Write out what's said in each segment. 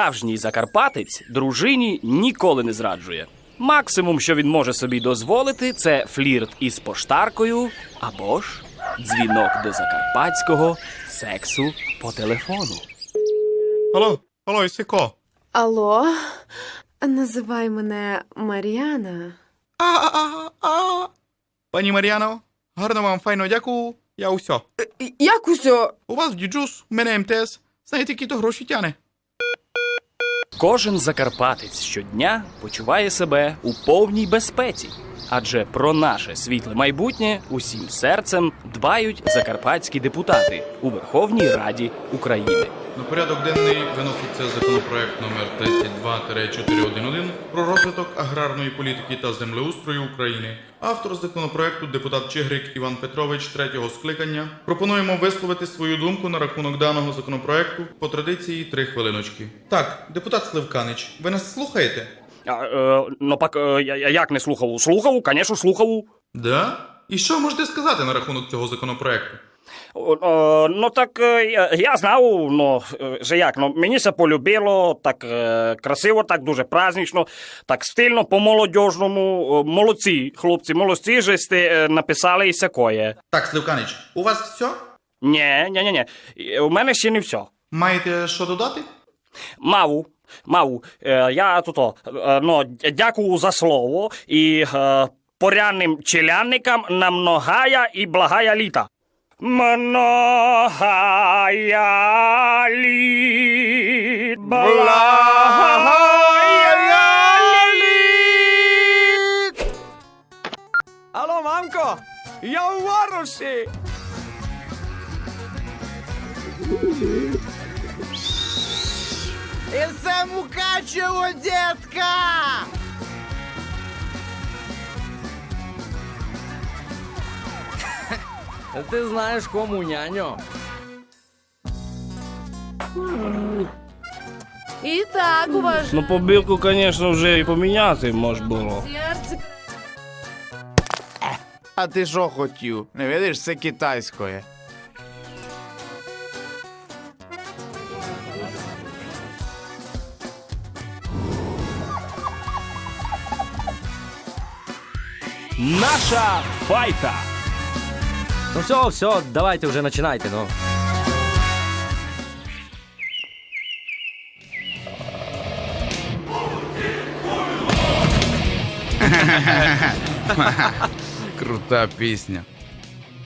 справжній закарпатець дружині ніколи не зраджує. Максимум, що він може собі дозволити, це флірт із поштаркою або ж дзвінок до закарпатського сексу по телефону. Алло, алло, Ісико. Алло, називай мене Мар'яна. А-а-а-а. Пані Мар'яно, гарно вам файно дякую. Я усьо. Як усьо? У вас діджус, у мене МТС. Знаєте, які то гроші тяне. Кожен закарпатець щодня почуває себе у повній безпеці, адже про наше світле майбутнє усім серцем дбають закарпатські депутати у Верховній Раді України. На порядок денний виноситься законопроект номер 32-411 про розвиток аграрної політики та землеустрою України. Автор законопроекту депутат Чигрик Іван Петрович третього скликання. Пропонуємо висловити свою думку на рахунок даного законопроекту по традиції три хвилиночки. Так, депутат Сливканич, ви нас слухаєте? А, е, ну пак е, я- я як не слухав? Слухав, звісно, слухав. Да? І що можете сказати на рахунок цього законопроекту? Ну так е, я, знав, ну е, що як, ну мені це полюбило, так е, красиво, так дуже празднично, так стильно, по-молодіжному. Е, Молодці, хлопці, молодці, же сте е, написали і сякоє. Так, Сливканич, у вас все? Ні, ні, ні, ні. У мене ще не все. Маєте що додати? Маву. Е, я тут, ну, дякую за слово і поряним челянникам на многая і благая літа. Многая літ, благая літ. Алло, мамко, я у Варуші. І це Мукачево, дітка! Ти знаєш кому, няньо? І так уважаю. Ну, побілку, звісно, вже і поміняти можна було. Серце А ти що хотів? Не видиш, це китайською. Наша файта! Ну все, все, давайте вже починайте, ну. Крута пісня.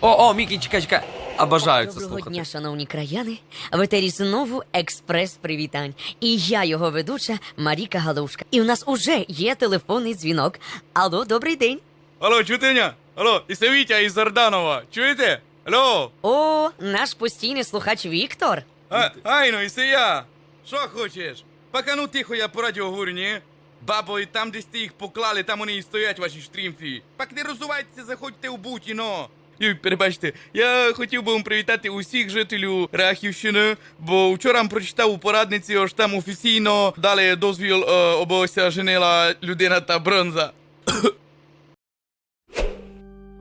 О, о, Мікі, чекай, чекай. Обожаю це Доброго слухати. дня, шановні краяни. В етері знову експрес привітань. І я його ведуча Маріка Галушка. І у нас уже є телефонний дзвінок. Алло, добрий день. Алло, чути мене? Алло, і це Вітя із Зарданова. Чуєте? Алло, О, наш постійний слухач Віктор. а, айно, і це я. Що хочеш? Пока ну тихо, я по радіо говорю, ні? Бабо, і там, десь ти їх поклали, там вони і стоять, ваші штрімфі. Пак не розувайтеся, заходьте у буті, но. Юй, перебачте, я хотів би вам привітати усіх жителів Рахівщини, бо вчора прочитав у порадниці, аж там офіційно дали дозвіл, е, обося женила людина та бронза.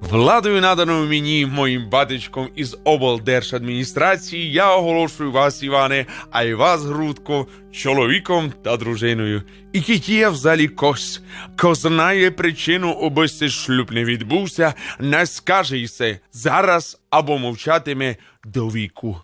Владою, наданою мені моїм батечком із облдержадміністрації, я оголошую вас, Іване, а й вас, Грудко, чоловіком та дружиною. І кітія в залі кось, ко знає причину, цей шлюб не відбувся, не скаже й се зараз або мовчатиме до віку.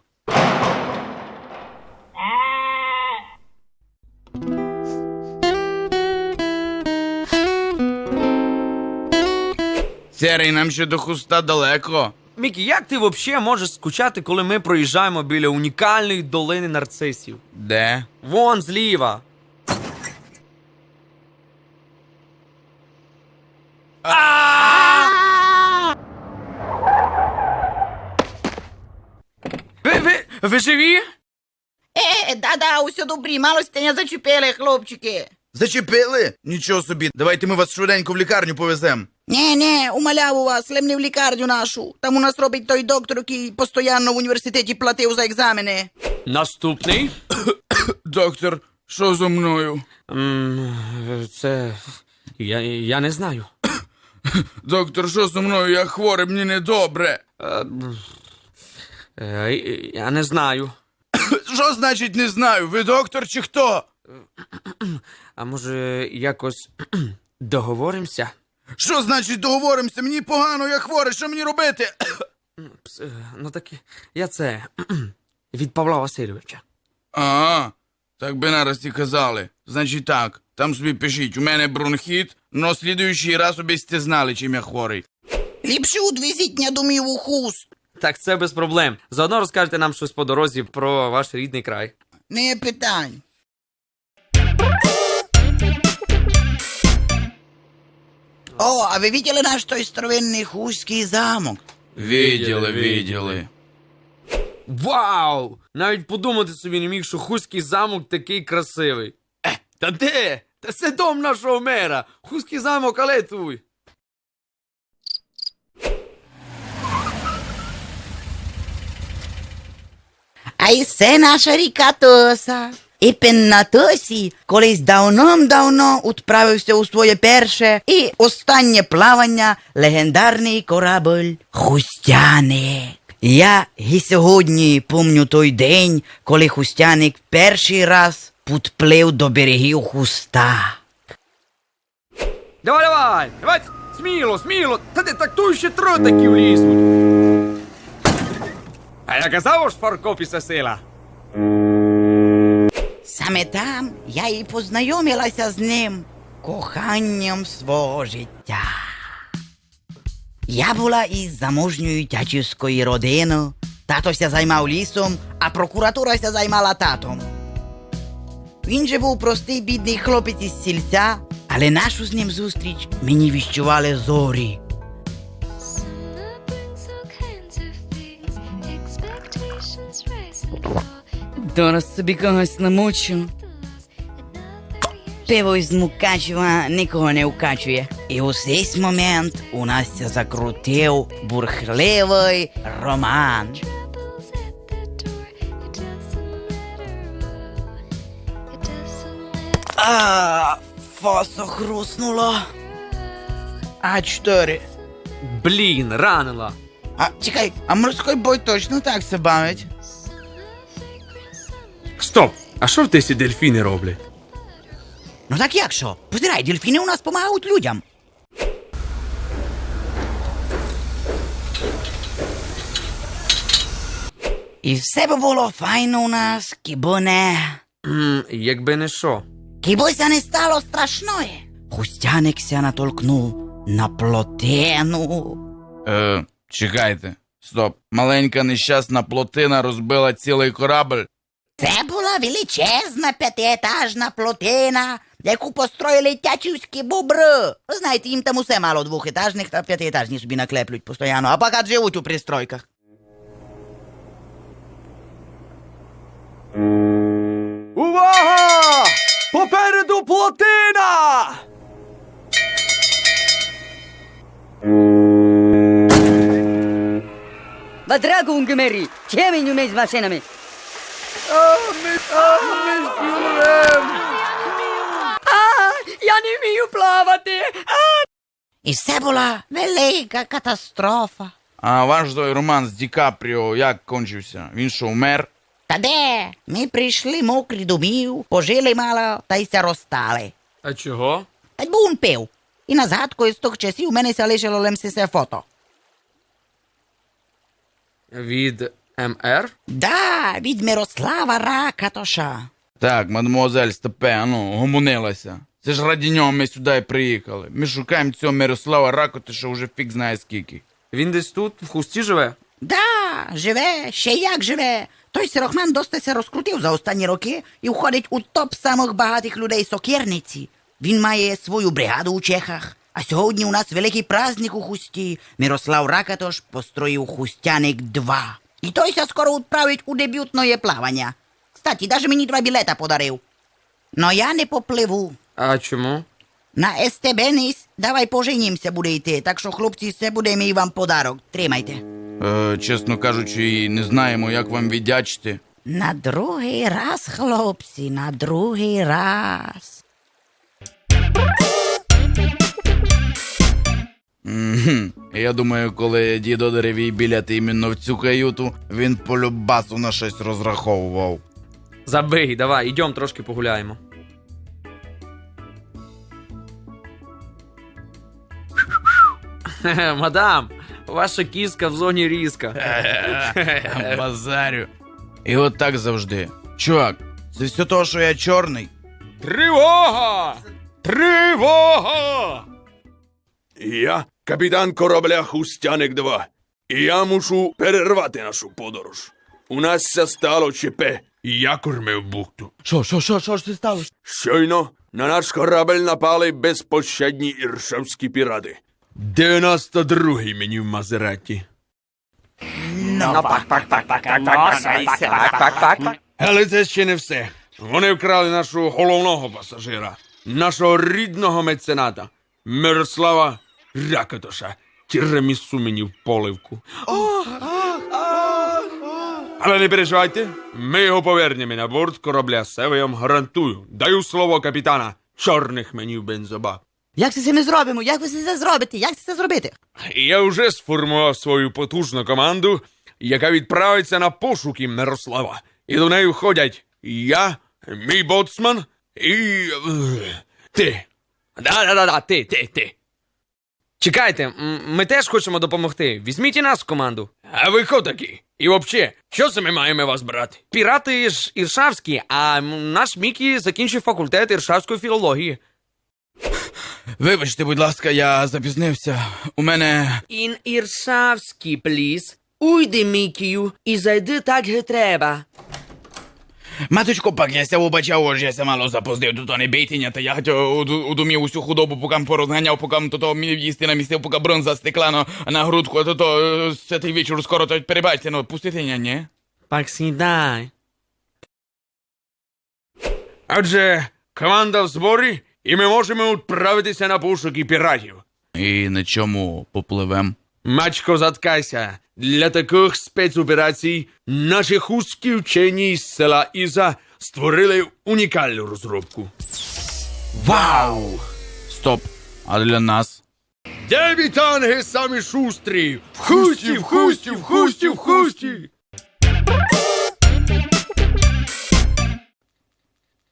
Серий, нам ще до хуста далеко. Мікі, як ти взагалі можеш скучати, коли ми проїжджаємо біля унікальної долини нарцисів? Де? Вон зліва. Ви, ви, ви живі? Е, да-да, усе добрі, малості не зачепили, хлопчики. Зачепили? Нічого собі, давайте ми вас швиденько в лікарню повеземо. Ні, ні, умоляв у вас, лем в лікарню нашу. Там у нас робить той доктор, який постійно в університеті платив за екзамени. Наступний. Доктор, що зо мною? М, Це. Я, я не знаю. Доктор, що зо мною? Я хворий, мені недобре. Е, е, Я не знаю. Що значить не знаю? Ви доктор чи хто? А може, якось договоримося? Що значить договоримося? Мені погано, я хворий, що мені робити? Пс, е, Ну так я це від Павла Васильовича. Ага, так би нараз і казали. Значить так, там собі пишіть, у мене бронхіт, но слідуючий раз аби знали, чим я хворий. Ліпше удвізіть на домів у хуст. Так це без проблем. Заодно розкажете нам щось по дорозі про ваш рідний край. Не питань. О, а ви видели наш той старовинний хуський замок? Виділи, виділи. Вау! Навіть подумати собі не міг, що Хуський замок такий красивий. Е, та де? Та це дом нашого мера. Хуський замок, але туй. А і це наша ріка Тоса. І пен на Тосі колись давном-давно відправився у своє перше і останнє плавання легендарний корабль Хустяник. Я і сьогодні помню той день, коли Хустяник перший раз підплив до берегів Хуста. Давай, давай! Давай! Сміло, сміло! Та де так тут ще тротиків лізуть. А я казав, ж Фарко після сила. Саме там я і познайомилася з ним коханням свого життя. Я була із заможньої тячівської родини. Тато ся займав лісом, а прокуратура ся займала татом. Він же був простий бідний хлопець із сільця, але нашу з ним зустріч мені віщували зорі. Зараз собі когось намучу. Пиво із Мукачева нікого не укачує. І у цей момент у нас закрутив бурхливий роман. А, фасо хруснуло. А чотири. Блін, ранила. А чекай, а морський бой точно так се бавить? Стоп! А що в тесі дельфіни роблять? Ну так як що? Позирай, дельфіни у нас допомагають людям. І все би було файно у нас, кібо не. М, якби не що. Кібося не стало страшное. Хустяник ся натолкнув на плотину. Е, чекайте. Стоп. Маленька нещасна плотина розбила цілий корабль. Це була величезна п'ятиетажна плотина, яку построїли тячівські бобри. Ви знаєте, їм там усе мало двохетажних та п'ятиетажні собі наклеплють постійно, а поки живуть у пристройках. Увага! Попереду плотина! Vad drago unge Mary, ciemień umie z maszynami. А, я не вмію плавати. І це була велика катастрофа. А ваш той роман з Ді Капріо як кончився? Він що, вмер? Та де? Ми прийшли мокрі домів, пожили мало та й ся розстали. А чого? Та й був пив. І на згадку із тих часів у мене ся лишило лемсисе фото. Від МР? Да, від Мирослава Ракатоша. Так, мадемуазель Степе, ну, гомонилася. Це ж раді нього ми сюди і приїхали. Ми шукаємо цього Мирослава Ракотиша вже фік знає скільки. Він десь тут, в хусті живе? Да, живе, ще як живе. Той сирохман досить се розкрутив за останні роки і входить у топ самих багатих людей сокірниці. Він має свою бригаду у Чехах. А сьогодні у нас великий праздник у хусті. Мирослав Ракатош построїв Хустяник 2. І той ся скоро відправить у дебютне плавання. Кстати, даже мені два білета подарив. Но я не попливу. А чому? На СТБ низ, давай поженімся буде йти, так що, хлопці, це буде мій вам подарок. Тримайте. Е, чесно кажучи, і не знаємо, як вам віддячити. На другий раз, хлопці, на другий раз. Mm-hmm. Я думаю, коли дідо деревій біляти іменно в цю каюту, він по любасу на щось розраховував. Забий, давай, ідем трошки погуляємо. Мадам, ваша кіска в зоні різка. Базарю. І от так завжди. Чувак, це все того, що я чорний. Тривога! Тривога! Я капітан корабля Хустяник 2. І я мушу перервати нашу подорож. У нас ся стало ЧП. І я кормив бухту. Що, що, що, що ж це сталося? Щойно на наш корабель напали безпощадні іршавські пірати. 92-й мені в Мазераті. Але це ще не все. Вони вкрали нашого головного пасажира, нашого рідного мецената Мирослава Ракотоша. Тірамісу мені в поливку. Але не переживайте, ми його повернемо на борт корабля, це я вам гарантую. Даю слово капітана чорних мені в бензобак. Як це ми зробимо? Як ви це зробите? Як це зробити? Я вже сформував свою потужну команду, яка відправиться на пошуки Мирослава. І до неї входять я, мій боцман і. е, ти. Да-да-да, ти, ти, ти. Чекайте, ми теж хочемо допомогти. Візьміть і нас в команду. А ви хто такі? І взагалі, що це ми маємо вас брати? Пірати ж іршавські, а наш Мікі закінчив факультет іршавської філології. Вибачте, будь ласка, я запізнився. У мене. Ін іршавський, пліс. Уйди, Мікію, і зайди так, як треба. Маточко, пак, я ся вибачав, що я ся мало запоздив, то, то не бійтеня, та я хотів удумів усю худобу, поки порозганяв, поки то, їсти намістив, поки бронза стекла на, на грудку, а то, то це той вечір скоро, то перебачте, ну, пустите, ні? Так сідай. Отже, команда в зборі, і ми можемо відправитися на пошуки піратів. І на чому попливем? Мачко, заткайся. Для таких спецоперацій наші хусткі вчені з села Іза створили унікальну розробку. Вау! Стоп, а для нас? Де вітанги самі шустрі? В хусті, в хусті, в хусті, в хусті!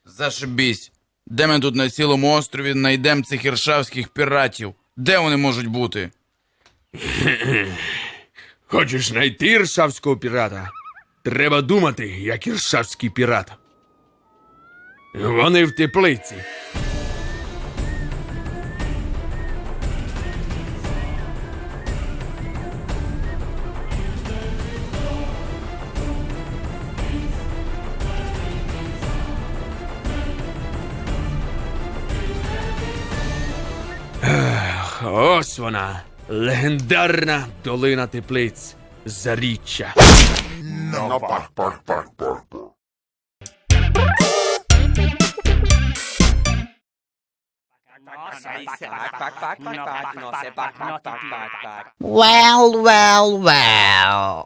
Зашибісь. Де ми тут на цілому острові знайдемо цих іршавських піратів? Де вони можуть бути? Хочеш знайти іршавського пірата? Треба думати, як іршавський пірат. Вони в теплиці. Ось вона, легендарна долина теплиць. Заріччя. Well, well, well.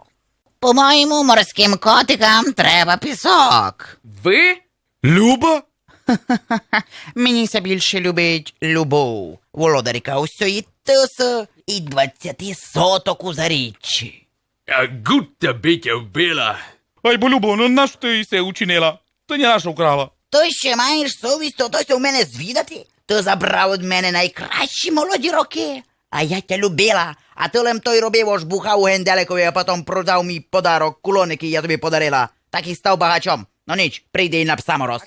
По-моєму, морським котикам треба пісок. Ви? Люба? Мені це більше любить любов, володаріка усьої тису і двадцяти соток у заріччі. А гутта битя вбила. Ай, бо Любо, ну нащо ти це учинила? То не наша украла. Ти ще маєш совість тотось у мене звідати? Ти забрав від мене найкращі молоді роки. А я тя любила, а ти лем той робив аж бухав у генделикові, а потім продав мій подарок, кулон, який я тобі подарила. Так і став багачом. Ну ніч, прийди і на самороз.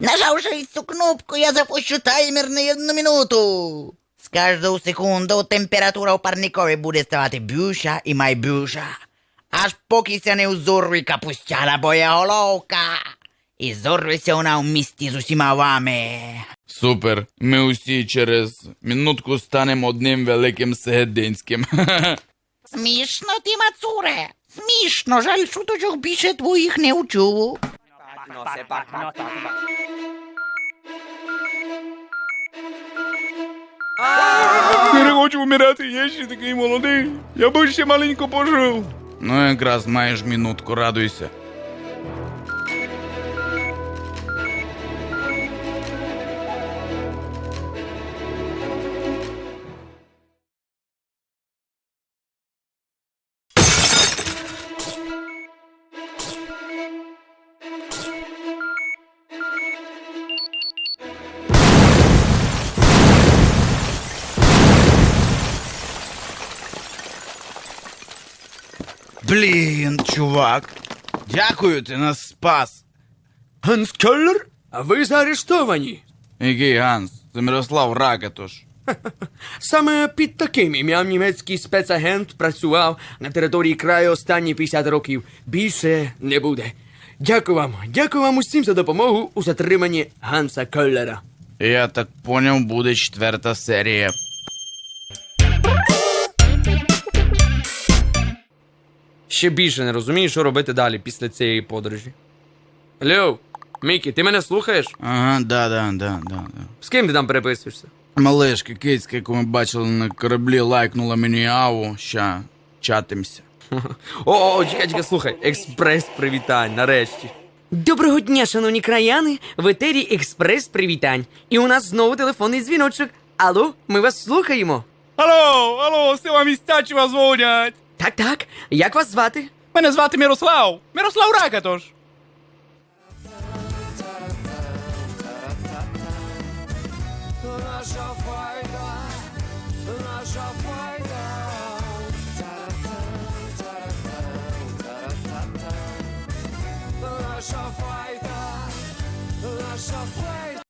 Нажавши цю кнопку, я запущу таймер на одну минуту. З кожну секунду температура у парникові буде ставати більша і майбільша. Аж поки ся не узорве капустяна боєголовка. І зорветься вона в місті з усіма вами. Супер. Ми усі через минутку станемо одним великим сегединським. Смішно ти, Мацуре. Смішно, жаль, шуточок більше твоїх не учу. Я не хочу вмирати, я ще такий молодий. Я би ще маленько пожив. ну, якраз маєш минутку, радуйся. Блін, чувак. Дякую, ти нас спас. Ганс Келлер? А ви заарештовані. Який Ганс? Це Мирослав Ракатош. Саме під таким ім'ям німецький спецагент працював на території краю останні 50 років. Більше не буде. Дякую вам, дякую вам усім за допомогу у затриманні Ганса Келлера. Я так поняв, буде четверта серія. Ще більше не розумію, що робити далі після цієї подорожі. Алло, Мікі, ти мене слухаєш? Ага, да, да, да, да, да. З ким ти там переписуєшся? Малишка кицька, яку ми бачили на кораблі, лайкнула мені аву. Ща чатимся. О, о, чекай, чекай, слухай, експрес привітань, нарешті. Доброго дня, шановні краяни! В етері експрес привітань. І у нас знову телефонний дзвіночок. Алло, ми вас слухаємо. Алло, алло, з цього місця вас дзвонять? Так, так. Як вас звати? Мене звати Мирослав. Мирослав Ракатош. Наша файта, наша файта.